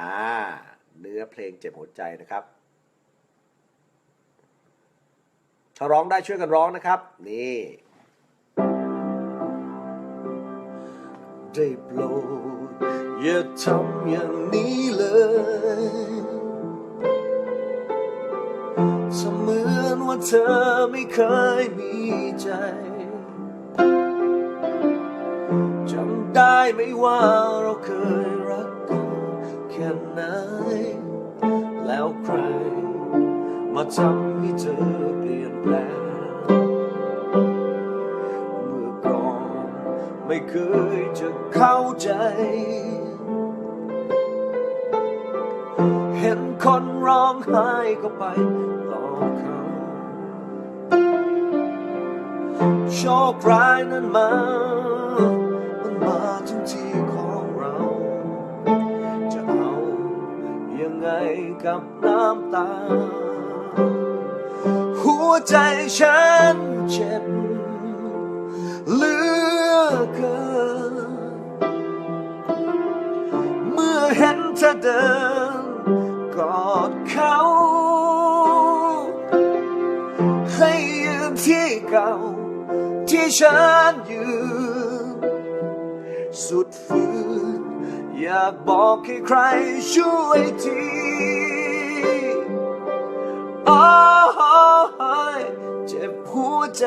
อ่า เนื้อเพลงเจ็บหัวใจนะครับ ถ้าร้องได้ช่วยกันร้องนะครับ นี่ได้โปรดอย่าทำอย่างนี้เลยเสมือนว่าเธอไม่เคยมีใจจำได้ไหมว่าเราเคย แค่ไหน แล้วใคร มาทำให้เธอเปลี่ยนแปลง เมื่อก่อนไม่เคยจะเข้าใจ เห็นคนร้องไห้ก็ไปหลอกเขาโชคร้ายนั้นมา ไงกับน้ำตา หัวใจฉันเจ็บเหลือเกิน เมื่อเห็นเธอเดินกอดเขา ให้ยืนที่เก่าที่ฉันยืน สุดฝืน อยากบอกให้ใครช่วยทีโอ้ยเจ็บหัวใจ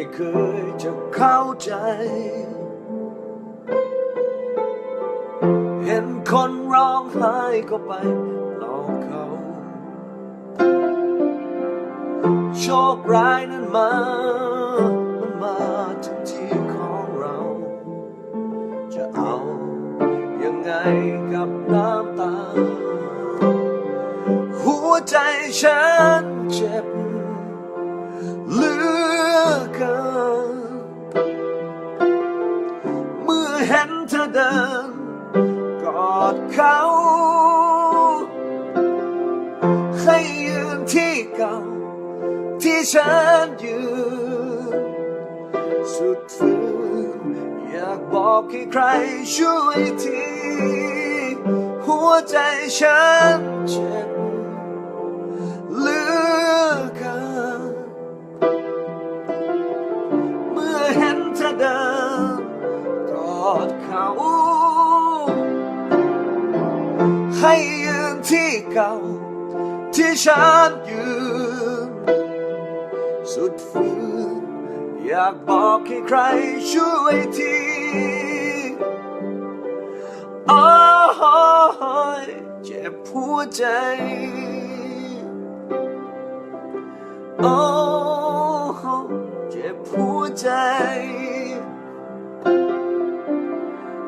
ไม่เคยจะเข้าใจ เห็นคนร้องไห้ก็ไปหลอกเขา โชคร้ายนั้นมา มันมาถึงที่ของเรา จะเอายังไงกับน้ำตา หัวใจฉันเจ็บ เห็นเธอเดิน กอดเขา ให้ยืนที่เก่า ที่ฉันยืน สุดฝืนอยากบอกให้ใครช่วยที หัวใจฉันเจ็บเหลือเกินเมื่อเห็นเธอเดิน ให้ยืนที่เก่า ที่ฉันยืน สุดฝืนอยากบอกให้ใครช่วยทีโอ้ยเจ็บหัวใจโอ้เจ็บหัวใจ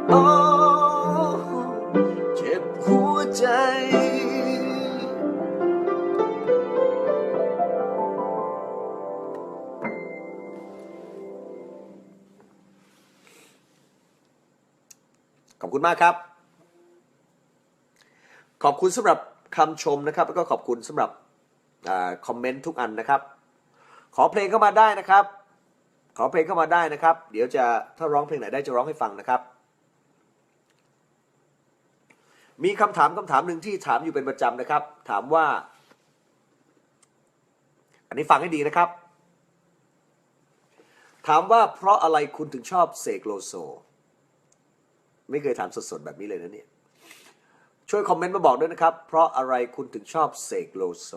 โอ้ คุณมากครับ ขอบคุณสำหรับคำชมนะครับ แล้วก็ขอบคุณสำหรับอคอมเมนต์ทุกอันนะครับ ขอเพลงเข้ามาได้นะครับ ขอเพลงเข้ามาได้นะครับ เดี๋ยวจะถ้าร้องเพลงไหนได้จะร้องให้ฟังนะครับ มีคำถามคำถามหนึ่งที่ถามอยู่เป็นประจำนะครับ ถามว่า อันนี้ฟังให้ดีนะครับ ถามว่าเพราะอะไรคุณถึงชอบเสกโลโซ ไม่เคยถามสดๆแบบนี้เลยนะเนี่ย ช่วยคอมเมนต์มาบอกด้วยนะครับ เพราะอะไรคุณถึงชอบเสกโลโซ